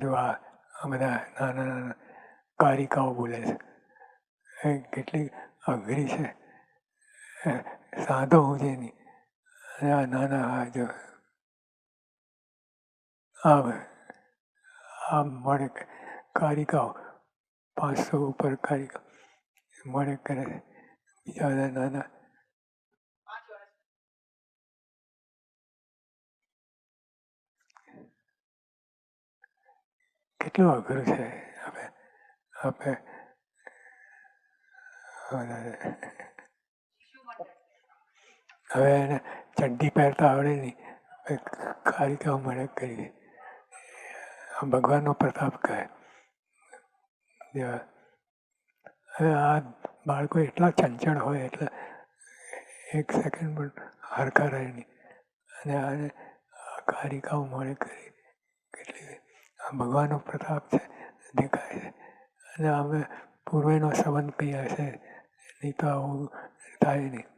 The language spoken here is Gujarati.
જો આ બધા નાના નાના કારિકાઓ બોલે છે. એ કેટલી અઘરી છે. સાદો હું છે નહીં અને આ નાના આ જો આ આ મળે કારિકાઓ, પાંચસો ઉપર કારિકા મળે કરે બીજા બધા નાના કેટલું અઘરું છે? આપણે આપણે હવે એને ચડ્ડી પહેરતા આવડે નહીં. કારિકાઓ મળે કરી. ભગવાનનો પ્રતાપ કહે. હવે આ બાળકો એટલા ચંચળ હોય એટલે એક સેકન્ડ પણ હરખા રહે નહીં. અને આને કારિકાઓ મળે કરી. ભગવાનનો પ્રતાપ છે, દેખાય છે. અને અમે પૂર્વેનો સંબંધ કંઈ છે, નહીં તો આવું થાય નહીં.